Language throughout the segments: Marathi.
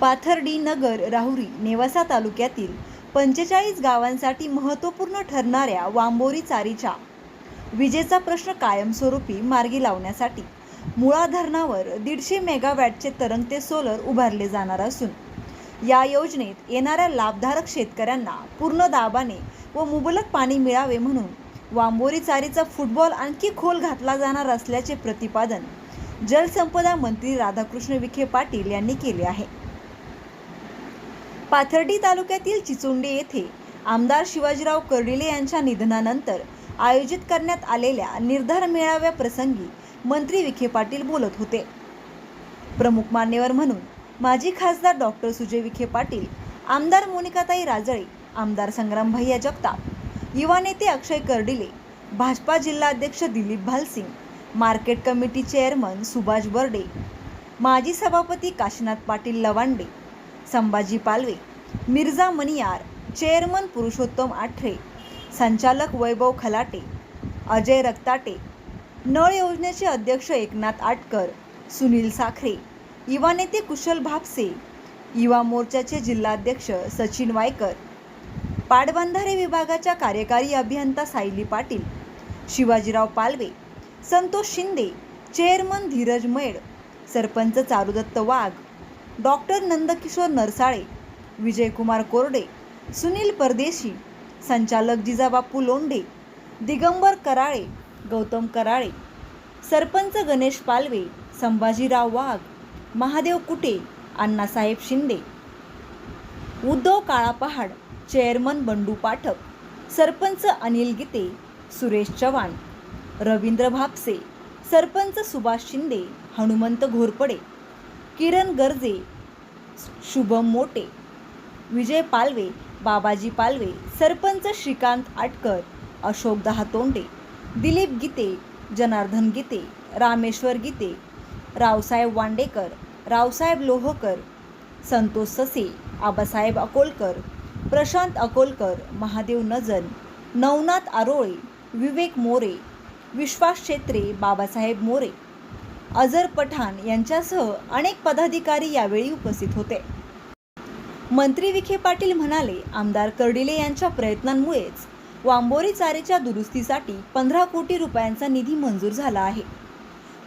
पाथर्डी नगर राहुरी नेवासा तालुक्यातील पंचेचाळीस गावांसाठी महत्त्वपूर्ण ठरणाऱ्या वांबोरी चारीच्या विजेचा प्रश्न कायमस्वरूपी मार्गी लावण्यासाठी मुळा धरणावर दीडशे मेगावॅटचे तरंगते सोलर उभारले जाणार असून या योजनेत येणाऱ्या लाभधारक शेतकऱ्यांना पूर्ण दाबाने व मुबलक पाणी मिळावे म्हणून वांबोरी चारीचा फुटबॉल आणखी खोल घातला जाणार असल्याचे प्रतिपादन जलसंपदा मंत्री राधाकृष्ण विखे पाटील यांनी केले आहे. पाथर्डी तालुक्यातील चिचुंडी येथे आमदार शिवाजीराव कर्डिले यांच्या निधनानंतर आयोजित करण्यात आलेल्या निर्धार मेळाव्या प्रसंगी मंत्री विखे पाटील बोलत होते. प्रमुख मान्यवर म्हणून माजी खासदार डॉक्टर सुजय विखे पाटील आमदार मोनिकाताई राजळे आमदार संग्राम भैया जगताप युवा नेते अक्षय कर्डिले भाजपा जिल्हाध्यक्ष Dilip Bhalsing market committee chairman Subhash Barde माजी सभापती काशीनाथ पाटील लवांडे संभाजी पालवे मिर्झा मनियार चेअरमन पुरुषोत्तम आठरे संचालक वैभव खलाटे अजय रक्ताटे नळ योजनेचे अध्यक्ष एकनाथ आटकर सुनील साखरे युवा नेते कुशल भापसे युवा मोर्चाचे जिल्हाध्यक्ष सचिन वायकर पाटबंधारे विभागाच्या कार्यकारी अभियंता सायली पाटील शिवाजीराव पालवे संतोष शिंदे चेअरमन धीरज मेड सरपंच चारुदत्त वाघ डॉक्टर नंदकिशोर नरसाळे विजयकुमार कोरडे सुनील परदेशी संचालक जिजाबापू लोंढे दिगंबर कराळे गौतम कराळे सरपंच गणेश पालवे संभाजीराव वाघ महादेव कुटे अण्णासाहेब शिंदे उद्धव काळा पहाड चेअरमन बंडू पाठक सरपंच अनिल गीते सुरेश चव्हाण रवींद्र भापसे सरपंच सुभाष शिंदे हनुमंत घोरपडे किरण गर्जे शुभम मोटे विजय पालवे बाबाजी पालवे सरपंच श्रीकांत आटकर अशोक दहातोंडे दिलीप गीते जनार्दन गीते रामेश्वर गीते रावसाहेब वांडेकर रावसाहेब लोहकर संतोष ससे आबासाहेब अकोलकर प्रशांत अकोलकर महादेव नजन नवनाथ आरोळे विवेक मोरे विश्वास क्षेत्रे बाबासाहेब मोरे. अझर पठाण यांच्यासह अनेक पदाधिकारी यावेळी उपस्थित होते. मंत्री विखे पाटील म्हणाले आमदार कर्डिले यांच्या प्रयत्नांमुळेच वांबोरी चारीच्या दुरुस्तीसाठी पंधरा कोटी रुपयांचा निधी मंजूर झाला आहे.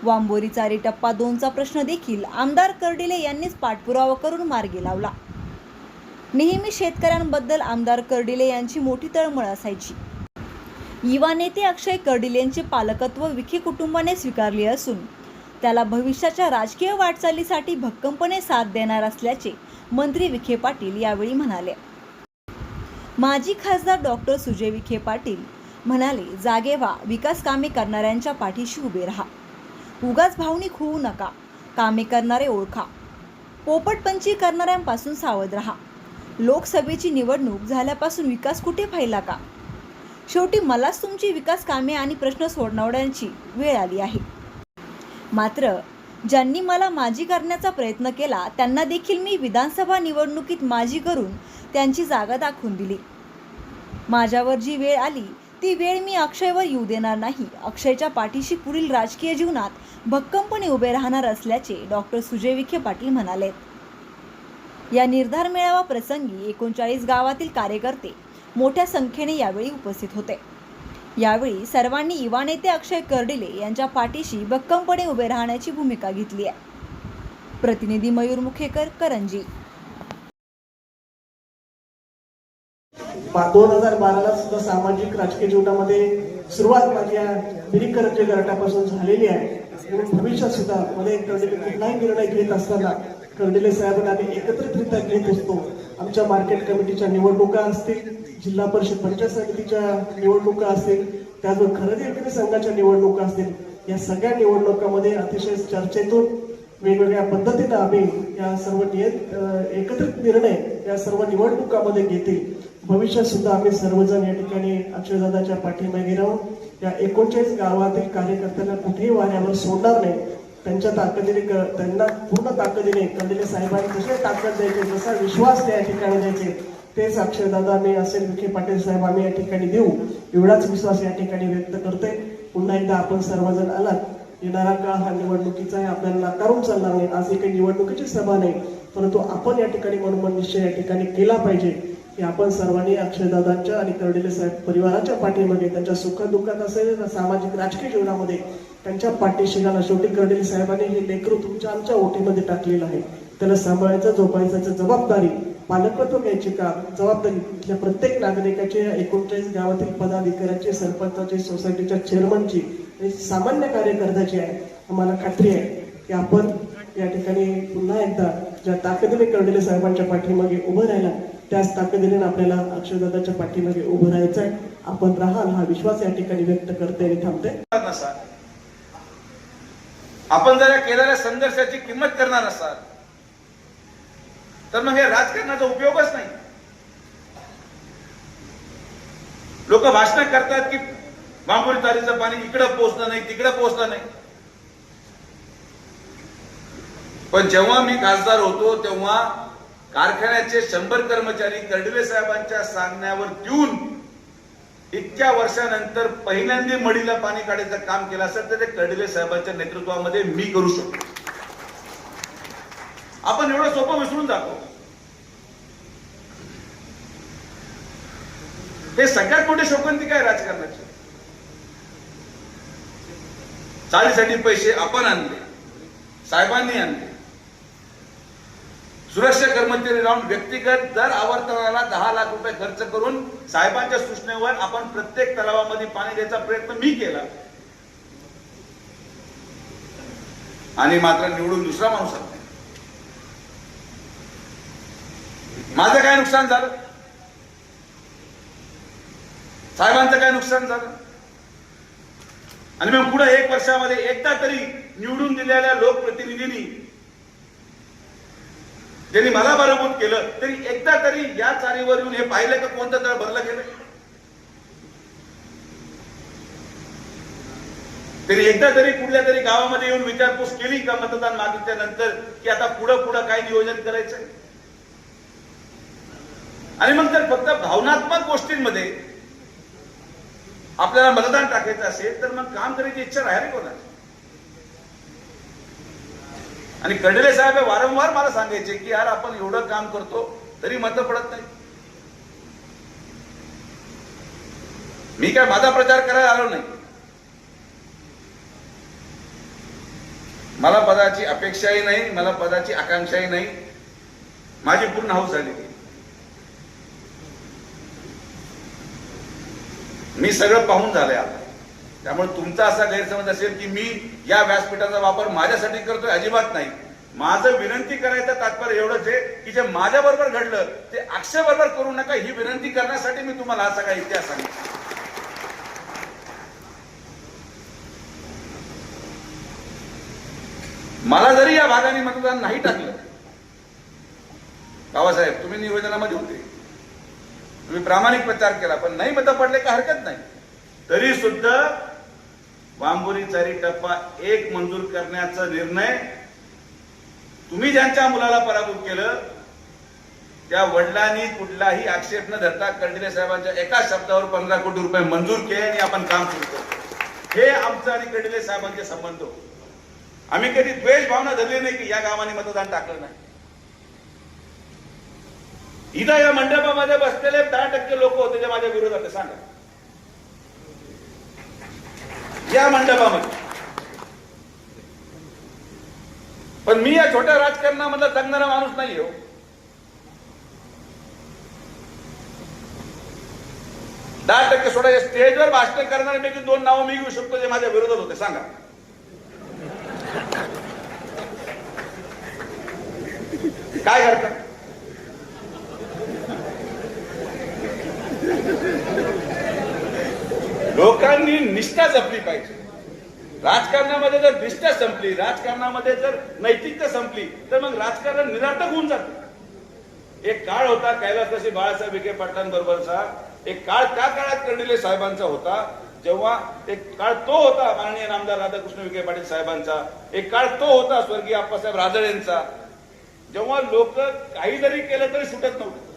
वांबोरी चारे टप्पा दोनचा प्रश्न देखील आमदार कर्डिले यांनीच पाठपुरावा करून मार्गी लावला. नेहमी शेतकऱ्यांबद्दल आमदार कर्डिले यांची मोठी तळमळ असायची. युवा नेते अक्षय कर्डिलेंचे पालकत्व विखे कुटुंबाने स्वीकारले असून त्याला भविष्याच्या राजकीय वाटचालीसाठी भक्कमपणे साथ देणार असल्याचे मंत्री विखे पाटील यावेळी म्हणाले. माजी खासदार डॉक्टर सुजय विखे पाटील म्हणाले जागे व्हा विकास कामे करणाऱ्यांच्या पाठीशी उभे राहा. उगाच भावनिक होऊ नका. कामे करणारे ओळखा. पोपटपंची करणाऱ्यांपासून सावध राहा. लोकसभेची निवडणूक झाल्यापासून विकास कुठे पाहिला का? शेवटी मलाच तुमची विकास कामे आणि प्रश्न सोडवण्याची वेळ आली आहे. मात्र ज्यांनी मला माजी करण्याचा प्रयत्न केला त्यांना देखील मी विधानसभा निवडणुकीत माजी करून त्यांची जागा दाखवून दिली. माझ्यावर जी वेळ आली ती वेळ मी अक्षयवर येऊ देणार नाही. अक्षयच्या पाठीशी पुढील राजकीय जीवनात भक्कमपणे उभे राहणार असल्याचे डॉक्टर सुजय विखे पाटील म्हणाले या निर्धार मेळावा प्रसंगी एकोणचाळीस गावातील कार्यकर्ते मोठ्या संख्येने यावेळी उपस्थित होते. यावेळी सर्वांनी युवा नेते अक्षय कर्डिले यांच्या पाठीशी भक्कमपणे उभे राहण्याची भूमिका घेतली आहे. प्रतिनिधी मयूर मुखेकर करंजी. दोन हजार बाराला सुद्धा सामाजिक राजकीय जीवनामध्ये सुरुवात माझ्या बिरीकरंजे गटापासून झालेली आहे. भविष्यात सुद्धा मध्ये कुठलाही निर्णय घेत असताना कर्डिले साहेबांना आम्ही एकत्र एकत्रितरित्या घेत असतो. आमच्या मार्केट कमिटीच्या निवडणुका असतील जिल्हा परिषद पंचायत समितीच्या निवडणुका असतील त्याचबरोबर खरेदी विक्री संघाच्या निवडणुका असतील या सगळ्या निवडणुकामध्ये अतिशय चर्चेतून वेगवेगळ्या पद्धतीनं आम्ही या सर्व नियत एकत्रित निर्णय या सर्व निवडणुकामध्ये घेतील. भविष्यात सुद्धा आम्ही सर्वजण या ठिकाणी अक्षयदादाच्या पाठीमागे राहून या एकोणचाळीस गावातील कार्यकर्त्यांना कुठेही वाऱ्यावर सोडणार नाही. त्यांच्या ताकदीने त्यांना पूर्ण ताकदीने कंदिले साहेबांनी कसे ताकद द्यायचे जसा विश्वास त्या ठिकाणी द्यायचे तेच अक्षरदादा मी असेल विखे पाटील साहेब आम्ही या ठिकाणी देऊ. एवढाच विश्वास या ठिकाणी व्यक्त करते. पुन्हा एकदा आपण सर्वजण आलात. येणारा काळ हा निवडणुकीचा आहे. आपल्याला नाकारून चालणार नाही. आज ही काही निवडणुकीची सभा नाही. परंतु आपण या ठिकाणी मनोमन निश्चय या ठिकाणी केला पाहिजे. की आपण सर्वांनी अक्षरदादांच्या आणि कर्डिले साहेब परिवाराच्या पाठीमागे त्यांच्या सुखदुःखात असेल सामाजिक राजकीय जीवनामध्ये त्यांच्या पाठीशी घाला शेवटी कर्डिले साहेबांनी हे लेकरू तुमच्या आमच्या ओटीमध्ये टाकलेलं आहे. त्याला सांभाळायचं जोपायचं जबाबदारी पालकत्व घ्यायची का? जबाबदारी. इथल्या प्रत्येक नागरिकाची एकोणचाळीस गावातील पदाधिकाऱ्याची सरपंचाची सोसायटीच्या चेअरमनची आणि सामान्य कार्यकर्त्याची आहे. आम्हाला खात्री आहे की आपण या ठिकाणी पुन्हा एकदा ज्या ताकदीने कर्डिले साहेबांच्या पाठीमागे उभं राहिला त्याच ताकदीने आपल्याला अक्षरदादाच्या पाठीमागे उभं राहायचं आहे आपण राहाल हा विश्वास या ठिकाणी व्यक्त करते आणि थांबते आपण जर या केलेल्या संघर्षाची किंमत करणार असाल तर मग हे राजकारणाचा उपयोगच नाही. लोक भाषण करतात की बांबोरी तारीचं पाणी इकडं पोहोचलं नाही तिकडं पोहोचलं नाही. पण जेव्हा मी खासदार होतो तेव्हा कारखान्याचे शंभर कर्मचारी कर्डवे साहेबांच्या सांगण्यावर देऊन इतक्या वर्षानंतर पहिल्यांदा मडीला पाणी काढायचं काम केलं असेल तर ते कर्डिले साहेबांच्या नेतृत्वामध्ये मी करू शकतो. आपण एवढं सोपं विसरून जातो. हे सगळ्यात मोठी शोकंती काय राजकारणाची? चाळीसाठी पैसे आपण आणले साहेबांनी आणले. सुरक्षा कर्मचारी लावून व्यक्तिगत दर आवर्तनाला दहा लाख रुपये खर्च करून साहेबांच्या सूचनेवर आपण प्रत्येक तलावामध्ये पाणी द्यायचा प्रयत्न मी केला. आणि मात्र निवडून दुसरा माणूस आला माझं काय नुकसान झालं? साहेबांचं काय नुकसान झालं? आणि मग पुढे एक वर्षामध्ये एकदा तरी निवडून दिलेल्या लोकप्रतिनिधींनी ज्यांनी मला बरोबर केलं तरी एकदा तरी या चारीवर येऊन हे पाहिलं का कोणतं तळ भरलं गेलं? तरी एकदा तरी कुठल्या तरी गावामध्ये येऊन विचारपूस केली का मतदान मागितल्यानंतर की आता पुढं पुढं काय नियोजन करायचंय? आणि मग जर फक्त भावनात्मक गोष्टींमध्ये आपल्याला मतदान टाकायचं असेल तर मग काम करायची इच्छा राहिली कोणाची? आणि कडले साहेब हे वारंवार मला सांगायचे की यार आपण एवढं काम करतो तरी मत पडत नाही मी काय माझा प्रचार करायला आलो नाही. मला पदाची अपेक्षाही नाही मला पदाची आकांक्षाही नाही. माझी पूर्ण हाऊस झाली. मी सगळं पाहून झालंय आता. त्यामुळे तुमचा असा गैरसमज असेल की मी या व्यासपीठाचा वापर माझ्यासाठी करतोय अजिबात नाही. माझं विनंती करायचं तात्पर्य एवढंच आहे की जे माझ्याबरोबर घडलं ते अक्षयबरोबर करू नका ही विनंती करण्यासाठी मी तुम्हाला असा काही इतिहास सांगितला. मला जरी या भागाने मतदान नाही टाकलं बाबासाहेब तुम्ही निवेदनामध्ये होते. तुम्ही प्रामाणिक प्रचार केला पण नाही मतं पडले का हरकत नाही. तरी सुद्धा बांबोरी चारी टप्पा एक मंजूर करण्याचा निर्णय तुम्ही ज्यांच्या मुलाला पराभूत केलं त्या वडिलांनी कुठलाही आक्षेप न धरता कर्डिले साहेबांच्या एका शब्दावर पंधरा कोटी रुपये मंजूर केले आणि आपण काम सुरू करतो हे आमचं आणि कर्डिले साहेबांचे संबंध होते. आम्ही कधी द्वेष भावना धरली नाही की या गावाने मतदान टाकलं नाही. इथं या मंडपामध्ये बसलेले दहा टक्के लोक होते जे माझ्या विरोधात सांगा. या मंडपामध्ये. पण मी या छोट्या राजकारणामधला जगणारा माणूस नाही हो. दहा टक्के सोडा या स्टेजवर भाषण करणाऱ्यापैकी दोन नावं मी घेऊ शकतो जे माझ्या विरोधात होते. सांगा. काय करता लोकांनी निष्ठा जपली पाहिजे. राजकारणामध्ये जर निष्ठा संपली राजकारणामध्ये जर नैतिकता संपली तर मग राजकारण निराटक होऊन जात. एक काळ होता कैलासवासी बाळासाहेब विखे पाटलांबरोबरचा एक काळ त्या काळात कर्डिले साहेबांचा होता. जेव्हा एक काळ तो होता माननीय नामदार राधाकृष्ण विखे पाटील साहेबांचा. एक काळ तो होता स्वर्गीय आप्पासाहेब यांचा. जेव्हा लोक काही जरी केलं तरी सुटत नव्हतं.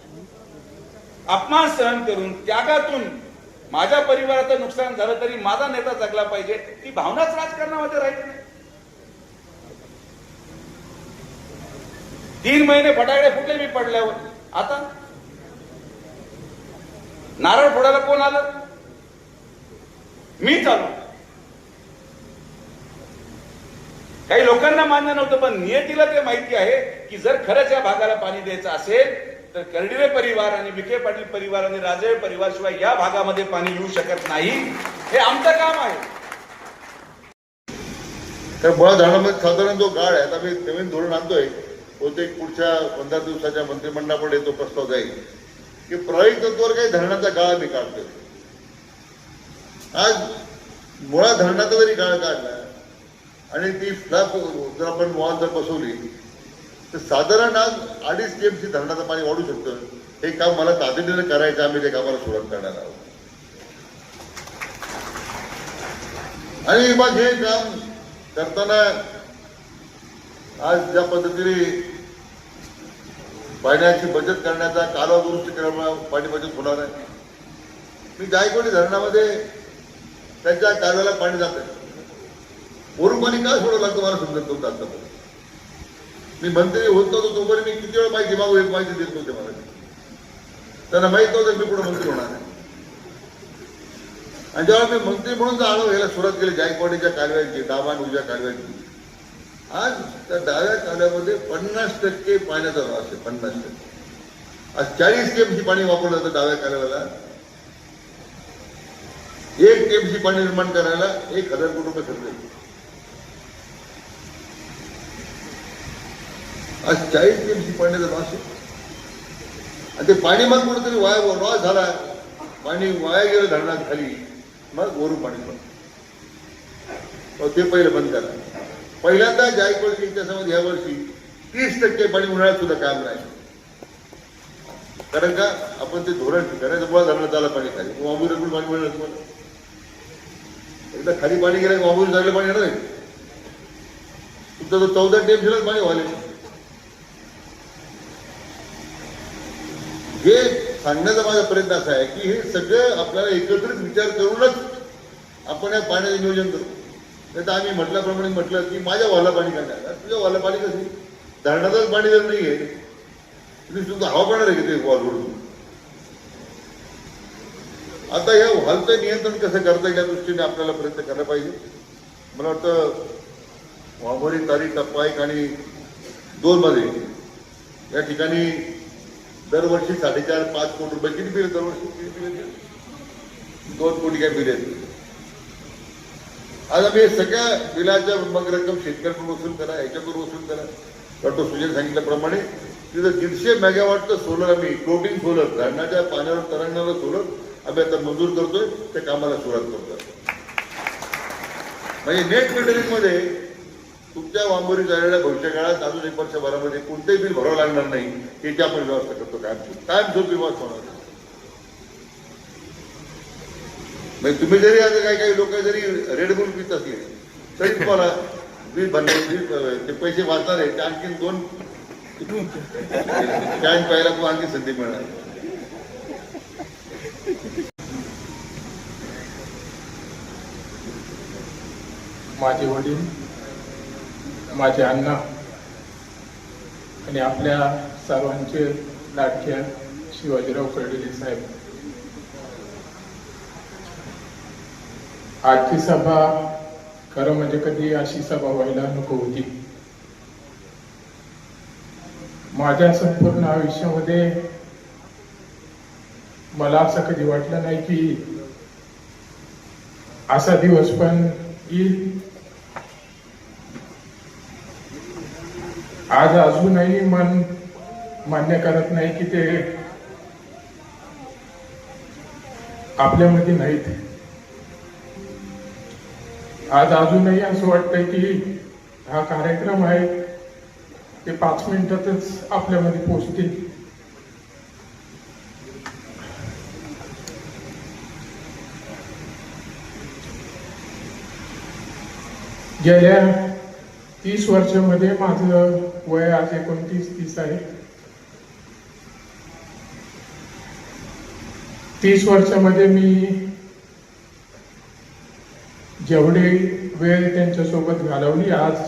अपमान सहन करून त्यागातून माझ्या परिवाराचं नुकसान झालं तरी माझा नेता जगला पाहिजे. ती भावनाच राजकारणामध्ये राहिली नाही. तीन महिने फटाकडे फुटले मी पडल्यावर. आता? नारळ फोडायला कोण आलं? मी चालू. काही लोकांना मान्य नव्हतं पण नियतीला ते माहिती आहे की जर खरंच या भागाला पाणी द्यायचं असेल तर कर्डिले परिवार आणि विखे पाटील परिवार आणि राजे परिवार शिवाय या भागामध्ये पाणी येऊ शकत नाही. हे आमचं काम आहे. तर मुळात धरणामध्ये साधारण जो गाळ आहे आता मी नवीन धोरण आणतोय बहुतेक पुढच्या पंधरा दिवसाच्या मंत्रिमंडळापुढे तो प्रस्ताव जाईल. की प्रवाही तत्वावर काही धरणाचा गाळ मी काढतोय. आज मुळा धरणाचा जरी गाळ काढला आणि ती फ्लॅप जर आपण वॉल जर बसवली तर साधारण आज अडीच टीएमसी धरणाचं पाणी वाढू शकतं. हे काम मला तातडीनं करायचं आम्ही त्या कामाला सुरुवात करणार आहोत. आणि मग हे काम करताना आज ज्या पद्धतीने पाण्याची बचत करण्याचा कालवा दुरुस्त करणं पाणी बचत होणार आहे. मी जायकवाडी धरणामध्ये त्यांच्या कालव्याला पाणी जात आहे वरून पाणी का सोडवं लागतं मला समजत नव्हतं आतापर्यंत. मी मंत्री होत नव्हतो तोपर्यंत मी किती वेळ माहिती मागू एक माहिती देत नव्हते मला. त्यांना माहीत नव्हतं मी पुढे मंत्री होणार आहे. आणि जेव्हा मी मंत्री म्हणून जाणव ह्याला सुरुवात केली जायकवाडीच्या कालव्यांची डावा आणि उजव्या कालव्यांची आज त्या डाव्या कालव्यामध्ये पन्नास टक्के पाण्याचा त्रास आहे पन्नास टक्के. आज चाळीस टीएमसी पाणी वापरलं जातं डाव्या कालव्याला एक टीएमसी पाणी निर्माण करायला एक हजार कोटी रुपये खर्च येतो. आज चाळीस टीएमसी पाण्याचा त्रास आहे आणि ते पाणी मग कुठेतरी वाया लॉस झाला पाणी वाया गेलं धरणात खाली. मग वरून पाणी बंद ते पहिलं बंद करा. पहिल्यांदा जायकवाडीच्या इतिहासामध्ये ह्या वर्षी तीस टक्के पाणी उन्हाळ्यात सुद्धा काम नाही. कारण का? आपण ते धोरण करायचं. मुळात धरणात झालं पाणी खाली. वांबुरीकडून पाणी मिळणार तुम्हाला? एकदा खाली पाणी गेलं की वांबुरी जागलं पाणी येणार नाही. तुमचा जो चौदा टेम्परेचरच पाणी व्हायला हे सांगण्याचा माझा प्रयत्न असा आहे की हे सगळं आपल्याला एकत्रित विचार करूनच आपण या पाण्याचं नियोजन करू. नाही तर आम्ही म्हटल्याप्रमाणे म्हटलं की माझ्या वाला पाणी करणार तुझ्या वाला पाणी कसं धरणातच पाणी जर नाही आहे तुम्ही सुद्धा हवा पाणार आहे ते वॉलवरून आता या व्हॉलचं नियंत्रण कसं करता येईल या दृष्टीने आपल्याला प्रयत्न करायला पाहिजे. मला वाटतं वाघोरी तारी टप्पा एक आणि दोनमध्ये या ठिकाणी दरवर्षी साडेचार पाच कोटी रुपये किती बिल दरवर्षी? किती बिल दोन कोटी काय बिल येते आज आम्ही सगळ्या बिलाच्या मग रक्कम शेतकऱ्यांकडून वसूल करा याच्याकडून वसूल करा. डॉक्टर सुजय सांगितल्याप्रमाणे तिथं दीडशे मेगावॉटचं सोलर आम्ही फ्लोटिंग सोलर धरणाच्या पाण्यावर तरंगणारं सोलर आम्ही आता मंजूर करतोय त्या कामाला सुरुवात करतोय. म्हणजे नेट मिटरिंगमध्ये तुमच्या वांगोरी झालेल्या भविष्य काळात अजून एक वर्षभरामध्ये कोणतेही बिल भरावं लागणार नाही याची आपण व्यवस्था करतो कायमस्वरूप कायम विवाद होणार म्हणजे तुम्ही जरी आता काही काही लोक जरी रेड बुल पित असले तरी तुम्हाला बिल भरले ते पैसे वाचणार आहे ते आणखी दोन कॅन पाहिला तुम्हाला आणखी संधी मिळणार माझे वडील माझे अण्णा आणि आपल्या सर्वांचे लाडक्या शिवाजीराव कर्डिले साहेब. आजची सभा खरं म्हणजे कधी अशी सभा व्हायला नको होती. माझ्या संपूर्ण आयुष्यामध्ये मला असं कधी वाटलं नाही की असा दिवस पण येईल. आज अजूनही मन मान्य करत नाही की ते आपल्यामध्ये नाहीत. आज अजूनही असं वाटतंय की हा कार्यक्रम आहे ते पाच मिनिटातच आपल्यामध्ये पोचतील गेल्या तीस वर्षामध्ये माझं वय आज एकोणतीस तीस आहे. तीस वर्षामध्ये मी जेवढे वेळ त्यांच्यासोबत घालवली आज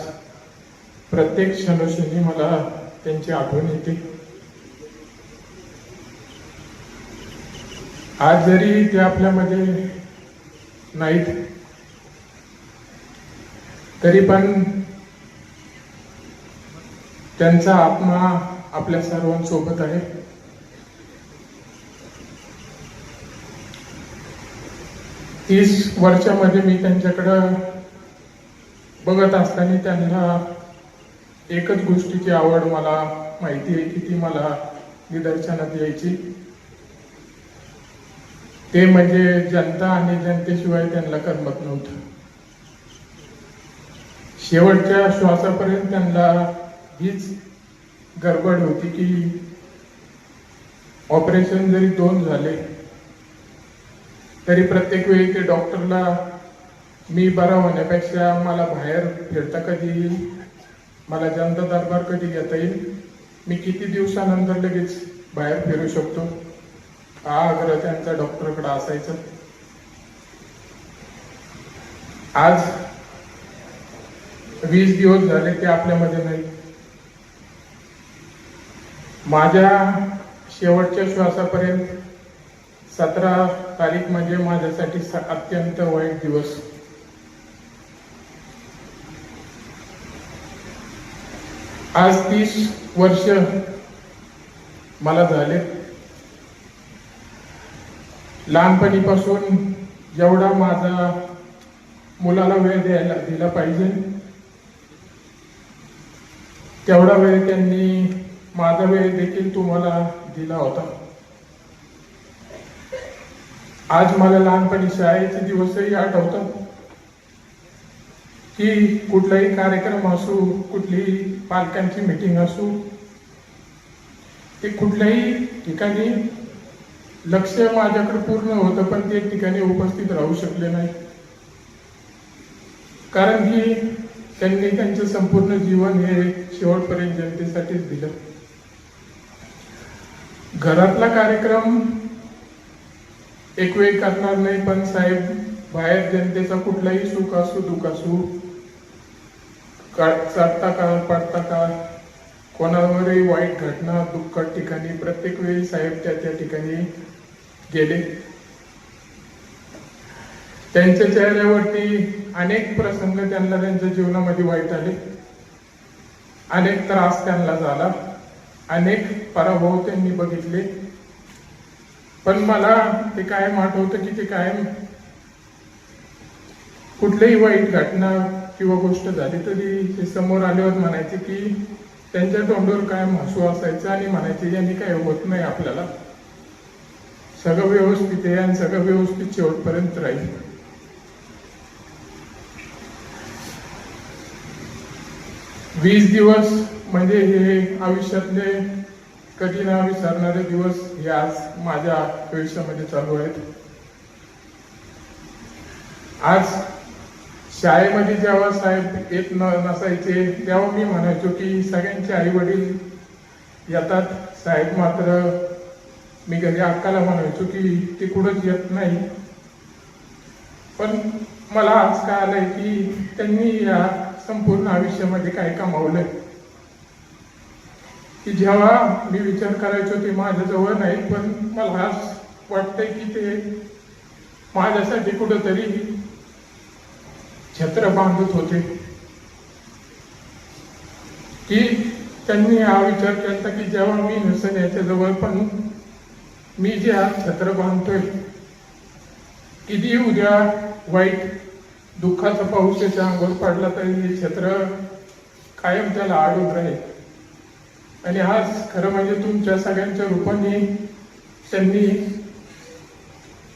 प्रत्येक क्षणक्षणी मला त्यांची आठवण येते. आज जरी ते आपल्यामध्ये नाहीत तरी पण त्यांचा आत्मा आपल्या सर्वांसोबत आहे. तीस वर्षामध्ये मी त्यांच्याकडं बघत असताना त्यांना एकच गोष्टीची आवड मला माहिती आहे की ती मला निदर्शनात यायची. ते म्हणजे जनता आणि जनतेशिवाय त्यांना करमत नव्हतं. शेवटच्या श्वासापर्यंत त्यांना हीच गडबड होती की ऑपरेशन जरी दोन झाले तरी प्रत्येक वेळी ते डॉक्टरला मी बरा होण्यापेक्षा मला बाहेर फिरता कधी येईल? मला जनता दरबार कधी घेता येईल? मी किती दिवसानंतर लगेच बाहेर फिरू शकतो? हा आग्रह त्यांचा डॉक्टरकडे असायचा. आज वीस दिवस झाले ते आपल्यामध्ये नाही. माझ्या शेवटच्या श्वासापर्यंत सतरा तारीख म्हणजे माझ्यासाठी स- अत्यंत वाईट दिवस. आज तीस वर्ष मला झाले. लहानपणीपासून जेवढा माझा मुलाला वेळ द्यायला दिला पाहिजे तेवढा वेळ त्यांनी माझा वेळ देखील तुम्हाला दिला होता. आज मला लहानपणी शाळेचे दिवसही आठवतात. की कुठलाही कार्यक्रम असू कुठलीही पालकांची मीटिंग असू ते कुठल्याही ठिकाणी लक्ष माझ्याकडे पूर्ण होतं पण ते ठिकाणी उपस्थित राहू शकले नाही. कारण की त्यांनी त्यांचं संपूर्ण जीवन हे शेवटपर्यंत जनतेसाठीच दिलं. घरातला कार्यक्रम एक वेळ करणार नाही पण साहेब बाहेर जनतेचा कुठलाही सुख असू दुःख असू का चढता काळ पडता काळ कोणावरही वाईट घटना दुःखद ठिकाणी प्रत्येक वेळी साहेब त्या त्या ठिकाणी गेले. त्यांच्या चेहऱ्यावरती अनेक प्रसंग त्यांना त्यांच्या जीवनामध्ये वाईट आले. अनेक त्रास त्यांना झाला. अनेक पराभव त्यांनी बघितले. पण मला ते कायम आठवतं की ते कायम कुठलीही वाईट घटना किंवा गोष्ट झाली तरी ते समोर आल्यावर म्हणायचे की त्यांच्या तोंडावर कायम हसू असायचं आणि म्हणायचे यांनी काय होत नाही आपल्याला. सगळं व्यवस्थित आहे आणि सगळं व्यवस्थित शेवटपर्यंत राहील. वीस दिवस म्हणजे हे आयुष्यातले कधी विसरणारे दिवस हे आज माझ्या आयुष्यामध्ये चालू आहेत. आज शाळेमध्ये जेव्हा साहेब येत न नसायचे तेव्हा मी म्हणायचो की सगळ्यांचे आई वडील येतात. साहेब मात्र मी घरी अक्काला म्हणायचो की ते कुठंच येत नाही. पण मला आज काय आलंय की त्यांनी या संपूर्ण आयुष्यामध्ये काय कमावलंय. की जेव्हा मी विचार करायचो ते माझ्याजवळ नाही पण मला असं वाटतंय की ते माझ्यासाठी कुठंतरी छत्र बांधत होते. की त्यांनी हा विचार केला की जेव्हा मी नसेन याच्याजवळ पण मी जे आज छत्र बांधतोय किती उद्या वाईट दुःखाचा पाऊस त्याच्या अंगावर पडला तरी हे छत्र कायम त्याला आडून राहील. आणि आज खरं म्हणजे तुमच्या सगळ्यांच्या रूपाने त्यांनी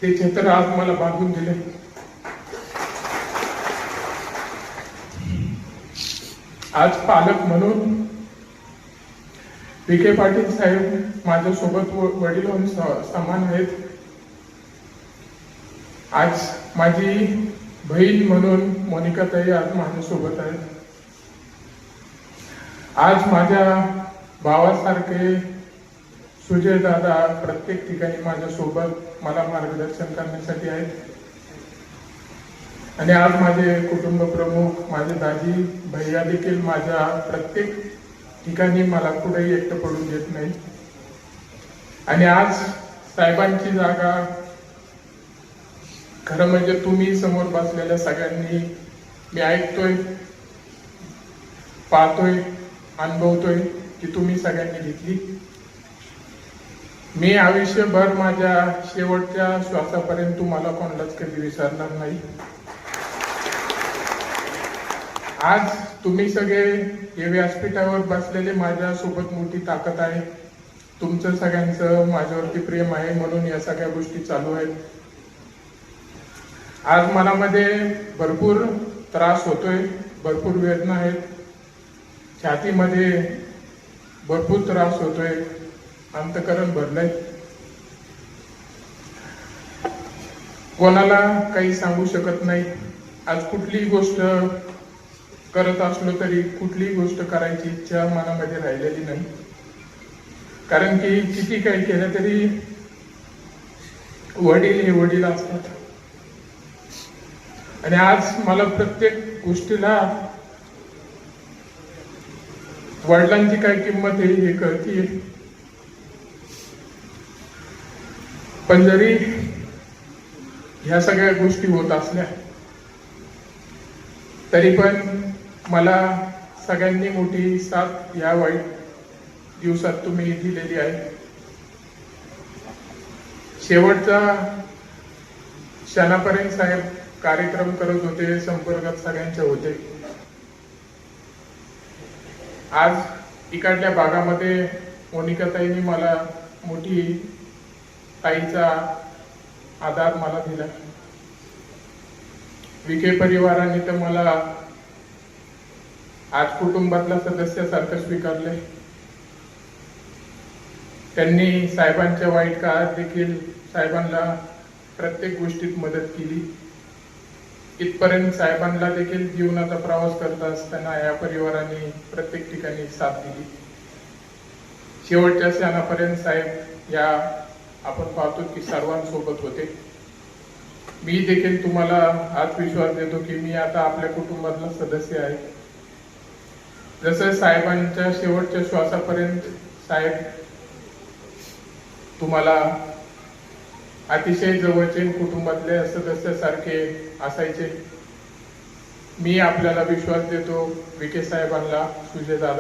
ते क्षेत्र आज मला बांधून दिले. आज पालक म्हणून विखे पाटील साहेब माझ्यासोबत व- वडील समान आहेत. आज माझी बहीण म्हणून मोनिका ताई आज माझ्यासोबत आहेत. आज माझ्या भावासारखे सुजय दादा प्रत्येक ठिकाणी माझ्यासोबत मला मार्गदर्शन करण्यासाठी आहेत. आणि आज माझे कुटुंब प्रमुख माझे दाजी भैया देखील माझ्या प्रत्येक ठिकाणी मला कुठेही एकटं पडून देत नाही. आणि आज साहेबांची जागा खरं म्हणजे तुम्ही समोर बसलेल्या सगळ्यांनी मी ऐकतोय पाहतोय अनुभवतोय. की तुम्ही सगळ्यांनी घेतली. मी आयुष्यभर माझ्या शेवटच्या श्वासापर्यंत तुम्हाला कोणालाच कधी विसरणार नाही. आज तुम्ही सगळे हे व्यासपीठावर बसलेले माझ्या सोबत मोठी ताकद आहे. तुमचं सगळ्यांचं माझ्यावरती प्रेम आहे म्हणून या सगळ्या गोष्टी चालू आहेत. आज मनामध्ये भरपूर त्रास होतोय भरपूर वेदना आहेत. छातीमध्ये भरपूर त्रास होतोय. अंतकरण भरलंय. कोणाला काही सांगू शकत नाही. आज कुठलीही गोष्ट करत असलो तरी कुठलीही गोष्ट करायची इच्छा मनामध्ये राहिलेली नाही. कारण की किती काही केलं तरी वडील हे वडील असतात. आणि आज मला प्रत्येक गोष्टीला वडिलांची काय किंमत आहे हे कळतीये. पण जरी ह्या सगळ्या गोष्टी होत असल्या तरी पण मला सगळ्यांनी मोठी साथ या वाईट दिवसात तुम्ही दिलेली आहे. शेवटचा क्षणापर्यंत साहेब कार्यक्रम करत होते संपर्कात सगळ्यांच्या होते. आज इकडल्या भागामध्ये मोनिकाताईंनी मला मोठी ताईचा आधार मला दिला. विखे परिवाराने तर मला आज कुटुंबातला सदस्यासारखं स्वीकारले त्यांनी साहेबांच्या वाईट काळात देखील साहेबांना प्रत्येक गोष्टीत मदत केली. इथपर्यंत साहेबांना देखील जीवनाचा प्रवास करत असताना या परिवाराने प्रत्येक ठिकाणी साथ दिली. शेवटच्या क्षणापर्यंत साहेब या आपण पाहतो की सर्वांसोबत होते. मी देखील तुम्हाला हाच विश्वास देतो की मी आता आपल्या कुटुंबातला सदस्य आहे. जसं साहेबांच्या शेवटच्या श्वासापर्यंत साहेब तुम्हाला अतिशय जवळचे कुटुंबातले सदस्यासारखे असायचे. मी आपल्याला विश्वास देतो विखे साहेबांना सुजय दादा